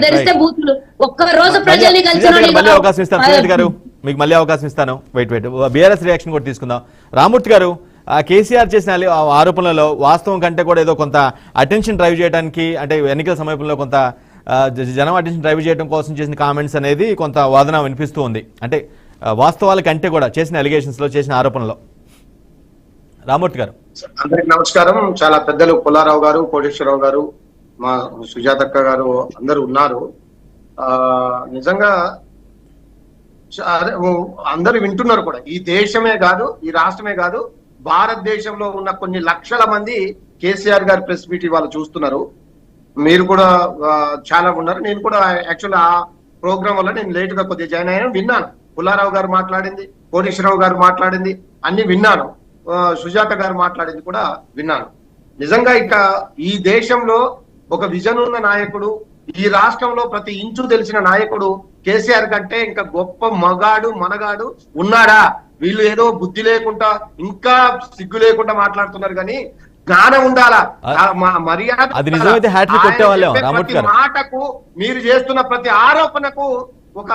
ధరిస్తే బూతులు ఒక్క రోజు మళ్ళీ- ప్రజల్ని అవకాశం ఇస్తాను. గారు మీకు మళ్ళీ అవకాశం ఇస్తాను. వెయిట్ వెయిట్ బీఆర్ఎస్ రియాక్షన్ కూడా తీసుకుందాం. రామూర్తి గారు కేసీఆర్ చేసిన ఆరోపణలలో వాస్తవం కంటే కూడా ఏదో కొంత అటెన్షన్ డ్రైవ్ చేయడానికి అంటే ఎన్నికల సమయంలో కొంత జనం అటెన్షన్ డ్రైవ్ చేయడం కోసం చేసిన కామెంట్స్ అనేది కొంత వాదన వినిపిస్తూ ఉంది. అంటే వాస్తవాల కంటే కూడా చేసిన allegations లో చేసిన ఆరోపణలో. రామూర్తి గారు. అందరికి నమస్కారం. చాలా పెద్దలు పుల్లారావు గారు కోటేశ్వరరావు గారు మా సుజాతక్క గారు అందరూ ఉన్నారు. ఆ నిజంగా అందరు అదే, అందరూ వింటున్నారు కూడా. ఈ దేశమే కాదు ఈ రాష్ట్రమే కాదు భారతదేశంలో ఉన్న కొన్ని లక్షల మంది కేసీఆర్ గారి ప్రెస్ మీట్ వాళ్ళు చూస్తున్నారు. మీరు కూడా చాలా ఉన్నారు. నేను కూడా యాక్చువల్ ఆ ప్రోగ్రామ్ వల్ల నేను లేట్గా కొద్దిగా జాయిన్ అయ్యాను. విన్నాను. పుల్లారావు గారు మాట్లాడింది కోటేశ్వరరావు గారు మాట్లాడింది అన్ని విన్నాను. సుజాత గారు మాట్లాడింది కూడా విన్నాను. నిజంగా ఇక ఈ దేశంలో ఒక విజన్ ఉన్న నాయకుడు ఈ రాష్ట్రంలో ప్రతి ఇంచు తెలిసిన నాయకుడు కేసీఆర్ కంటే ఇంకా గొప్ప మగాడు మనగాడు ఉన్నాడా? వీళ్ళు ఏదో బుద్ధి లేకుండా ఇంకా సిగ్గు లేకుండా మాట్లాడుతున్నారు కానీ జ్ఞానం ఉండాలా? మర్యాద. మాటకు మీరు చేస్తున్న ప్రతి ఆరోపణకు ఒక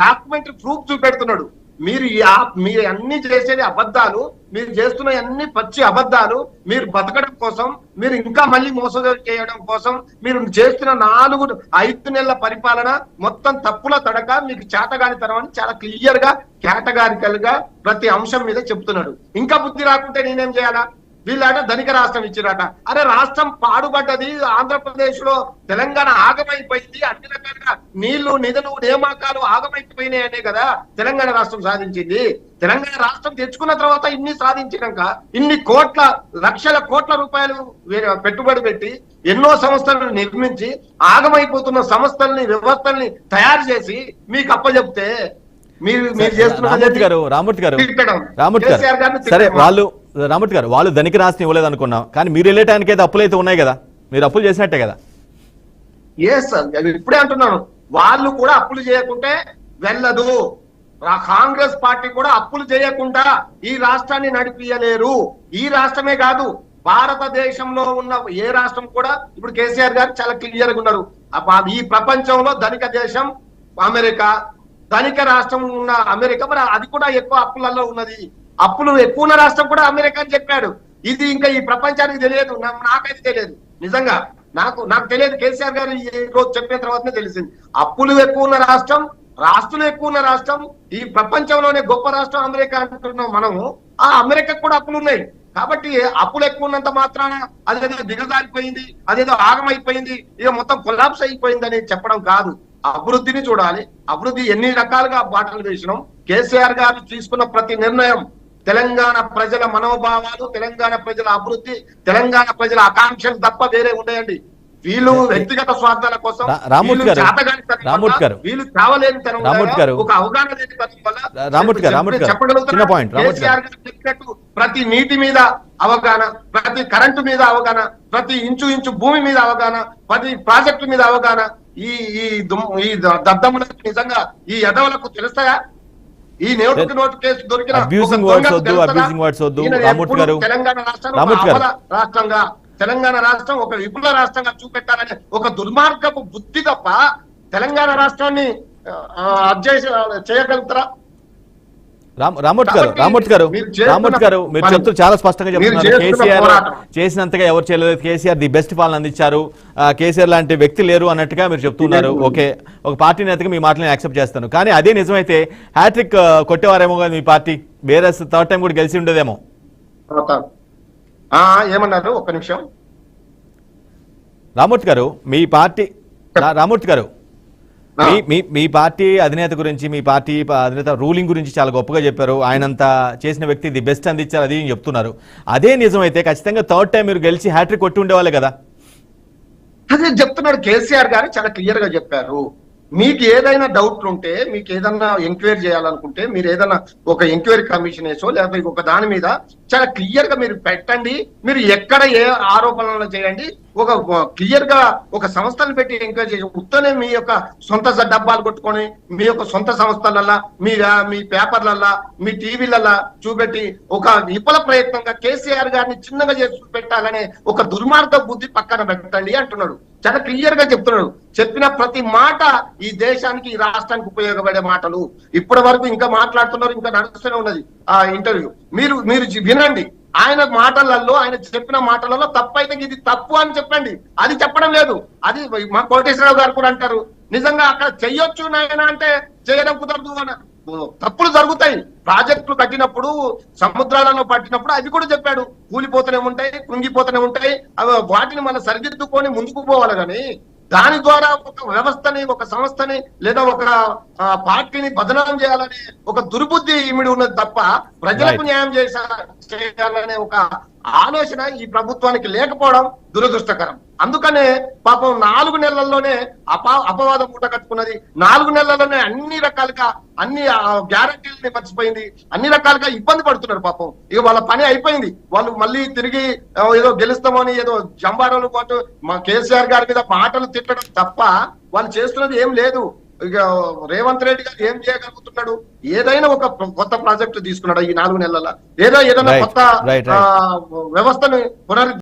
డాక్యుమెంటరీ ప్రూఫ్ చూపెడుతున్నాడు. మీరు ఈ యాప్ మీరు అన్ని చేసేది అబద్ధాలు మీరు చేస్తున్న అన్ని పచ్చి అబద్ధాలు మీరు బతకడం కోసం మీరు ఇంకా మళ్ళీ మోసం చేయడం కోసం మీరు చేస్తున్న నాలుగు ఐదు నెలల పరిపాలన మొత్తం తప్పుల తడక మీకు చేతగానితనం అని చాలా క్లియర్గా కేటగారికల్గా ప్రతి అంశం మీద చెప్తున్నాడు. ఇంకా బుద్ధి రాకుంటే నేనేం చేయాలా? వీళ్ళట ధనిక రాష్ట్రం ఇచ్చిరట అరే రాష్ట్రం పాడుపడ్డది ఆంధ్రప్రదేశ్లో తెలంగాణ ఆగమైపోయింది అన్ని రకాలుగా నీళ్ళు నిధులు నియామకాలు ఆగమైపోయినాయి అనే కదా తెలంగాణ రాష్ట్రం సాధించింది తెలంగాణ రాష్ట్రం తెచ్చుకున్న తర్వాత ఇన్ని సాధించినాక ఇన్ని కోట్ల లక్షల కోట్ల రూపాయలు పెట్టుబడి పెట్టి ఎన్నో సంస్థలను నిర్మించి ఆగమైపోతున్న సంస్థల్ని వ్యవస్థల్ని తయారు చేసి మీకు అప్పచెప్తే మీరు మీరు చేస్తున్న రామూర్తి గారు రామూర్తి గారు. రామూర్తి గారు సరే. వాళ్ళు రామూర్తి గారు వాళ్ళు ధనిక రాష్ట్రం ఇవ్వలేదు అనుకున్నాం. కానీ మీరు వెళ్ళటానికి అయితే అప్పులు అయితే ఉన్నాయి కదా. మీరు అప్పులు చేసినట్టే కదా. ఎస్ ఇప్పుడే అంటున్నాను. వాళ్ళు కూడా అప్పులు చేయకుంటే వెళ్ళదు. కాంగ్రెస్ పార్టీ కూడా అప్పులు చేయకుండా ఈ రాష్ట్రాన్ని నడిపియలేరు. ఈ రాష్ట్రమే కాదు భారతదేశంలో ఉన్న ఏ రాష్ట్రం కూడా ఇప్పుడు కేసీఆర్ గారు చాలా క్లియర్గా ఉన్నారు. ఈ ప్రపంచంలో ధనిక దేశం అమెరికా ధనిక రాష్ట్రం ఉన్న అమెరికా మరి అది కూడా ఎక్కువ అప్పులలో ఉన్నది. అప్పులు ఎక్కువ ఉన్న రాష్ట్రం కూడా అమెరికా అని చెప్పాడు. ఇది ఇంకా ఈ ప్రపంచానికి తెలియదు. నాకైతే తెలియదు. నిజంగా నాకు నాకు తెలియదు. కేసీఆర్ గారు ఈ రోజు చెప్పిన తర్వాతనే తెలిసింది. అప్పులు ఎక్కువ ఉన్న రాష్ట్రం రాష్ట్రం ఎక్కువ ఉన్న రాష్ట్రం ఈ ప్రపంచంలోనే గొప్ప రాష్ట్రం అమెరికా అంటున్నాం మనము. ఆ అమెరికా కూడా అప్పులు ఉన్నాయి. కాబట్టి అప్పులు ఎక్కువ ఉన్నంత మాత్రాన అదేదో దిగజారిపోయింది అదేదో ఆగమైపోయింది ఇక మొత్తం కొలాప్స్ అయిపోయింది అని చెప్పడం కాదు. అభివృద్ధిని చూడాలి. అభివృద్ధి ఎన్ని రకాలుగా బాటలు వేసినాం. కేసీఆర్ గారు తీసుకున్న ప్రతి నిర్ణయం తెలంగాణ ప్రజల మనోభావాలు తెలంగాణ ప్రజల అభివృద్ధి తెలంగాణ ప్రజల ఆకాంక్షలు తప్ప వేరే ఉండయండి వీళ్ళు వ్యక్తిగత స్వార్థాల కోసం రామూర్తి వీళ్ళు గారు, వల్ల, రామూర్తి గారు. వీళ్ళు కావలేని తనం రామూర్తి వల్ల, గారు. ఒక అవగాహన లేనితనం వల్ల రా- రామూర్తి గారు, రామూర్తి గారు. చెప్పగలుగుతున్నా? point, రామూర్తి గారు. చెప్పినట్టు ప్రతి నీటి మీద అవగాహన ప్రతి కరెంటు మీద అవగాహన ప్రతి ఇంచు ఇంచు భూమి మీద అవగాహన ప్రతి ప్రాజెక్టు మీద అవగాహన ఈ ఈ ఈ దద్దములకు నిజంగా ఈ ఎదవలకు తెలుస్తాయా ఈ నోటుకి నోటు కేసు దొరికిన దొంగకు words వద్దు, abusing words వద్దు. రామూర్తి గారు. తెలంగాణ రాష్ట్రం రాష్ట్రంగా తెలంగాణ రాష్ట్రం ఒక విపుల రాష్ట్రంగా చూపెట్టాలనే ఒక దుర్మార్గపు బుద్ధి తప్ప తెలంగాణ రాష్ట్రాన్ని ఆ, అధ్యక్ష చేయగలుగుతారా రామూర్తి గారు రామూర్తి గారు రామూర్తి గారు మీరు చెప్తూ చాలా స్పష్టంగా చెప్తున్నారు. కేసీఆర్. చేసినంతగా ఎవరు చేయలేదు. కేసీఆర్ ది బెస్ట్ పాలన అందించారు. కేసీఆర్ లాంటి వ్యక్తి లేరు అన్నట్టుగా మీరు చెప్తున్నారు. ఓకే ఒక పార్టీ నేతగా మీ మాటలను యాక్సెప్ట్ చేస్తాను. కానీ అదే నిజమైతే హ్యాట్రిక్ కొట్టేవారేమో కదా మీ పార్టీ. వేరే థర్డ్ టైం కూడా గెలిచి ఉండేదేమో. ఏమన్నారు? ఒక్క నిమిషం. రామూర్తి గారు మీ పార్టీ రామూర్తి గారు. మీ మీ మీ పార్టీ అధినేత గురించి మీ పార్టీ అధినేత రూలింగ్ గురించి చాలా గొప్పగా చెప్పారు. ఆయనంత చేసిన వ్యక్తి ది బెస్ట్ అందించారు అది చెప్తున్నారు. అదే నిజమైతే ఖచ్చితంగా థర్డ్ టైం మీరు గెలిచి హ్యాట్రిక్ కొట్టి ఉండేవాళ్ళే కదా. అదే చెప్తున్నాడు కేసీఆర్ గారు చాలా క్లియర్గా చెప్పారు. మీకు ఏదైనా డౌట్లు ఉంటే మీకు ఏదన్నా ఎంక్వైరీ చేయాలనుకుంటే మీరు ఏదైనా ఒక ఎంక్వైరీ కమిషన్ వేసో లేకపోతే ఒక దాని మీద చాలా క్లియర్గా మీరు పెట్టండి. మీరు ఎక్కడ ఏ ఆరోపణలు చేయండి. ఒక క్లియర్గా ఒక సంస్థను పెట్టి ఎంకరేజ్ చేసి ఉత్తనే మీ యొక్క సొంత డబ్బాలు కొట్టుకొని మీ యొక్క సొంత సంస్థలల్లా మీ మీ పేపర్లల్లా మీ టీవీలల్లా చూపెట్టి ఒక విఫల ప్రయత్నంగా కేసీఆర్ గారిని చిన్నగా చేసి పెట్టాలనే ఒక దుర్మార్గ బుద్ధి పక్కన పెట్టండి అంటున్నాడు. చాలా క్లియర్గా చెప్తున్నాడు. చెప్పిన ప్రతి మాట ఈ దేశానికి ఈ రాష్ట్రానికి ఉపయోగపడే మాటలు. ఇప్పటి వరకు ఇంకా మాట్లాడుతున్నారు ఇంకా నడుస్తూనే ఉన్నది ఆ ఇంటర్వ్యూ మీరు మీరు వినండి. ఆయన మాటలలో ఆయన చెప్పిన మాటలలో తప్పు అయితే ఇది తప్పు అని చెప్పండి. అది చెప్పడం లేదు. అది మా కోటేశ్వరరావు గారు కూడా అంటారు. నిజంగా అక్కడ చెయ్యొచ్చు నాయన అంటే చేయడం కుదరదు అని. తప్పులు జరుగుతాయి. ప్రాజెక్టులు కట్టినప్పుడు సముద్రాలలో పట్టినప్పుడు అది కూడా చెప్పాడు. కూలిపోతూనే ఉంటాయి కృంగిపోతూనే ఉంటాయి. అవి వాటిని మనం సరిదిద్దుకొని ముందుకు పోవాలి కానీ దాని ద్వారా ఒక వ్యవస్థని ఒక సంస్థని లేదా ఒక పార్టీని బదనాం చేయాలనే ఒక దుర్బుద్ధి ఇమిడి ఉన్నది తప్ప ప్రజలకు. న్యాయం చేసా చేయాలనే ఒక ఆలోచన ఈ ప్రభుత్వానికి లేకపోవడం దురదృష్టకరం అందుకనే పాపం నాలుగు నెలల్లోనే అపా అపవాదం మూట కట్టుకున్నది. నాలుగు నెలల్లోనే అన్ని రకాలుగా అన్ని గ్యారంటీలని మర్చిపోయింది. అన్ని రకాలుగా ఇబ్బంది పడుతున్నారు పాపం. ఇక వాళ్ళ పని అయిపోయింది. వాళ్ళు మళ్ళీ తిరిగి ఏదో గెలుస్తామని ఏదో జంబారాలు పాటు మా కేసీఆర్ గారి మీద మాటలు తిట్టడం తప్ప వాళ్ళు చేస్తున్నది ఏం లేదు. ఇక రేవంత్ రెడ్డి గారు ఏం చేయగలుగుతున్నాడు? ఏదైనా ఒక కొత్త ప్రాజెక్టు తీసుకున్నాడు ఈ నాలుగు నెలల ఏదో ఏదైనా కొత్త వ్యవస్థను పునరు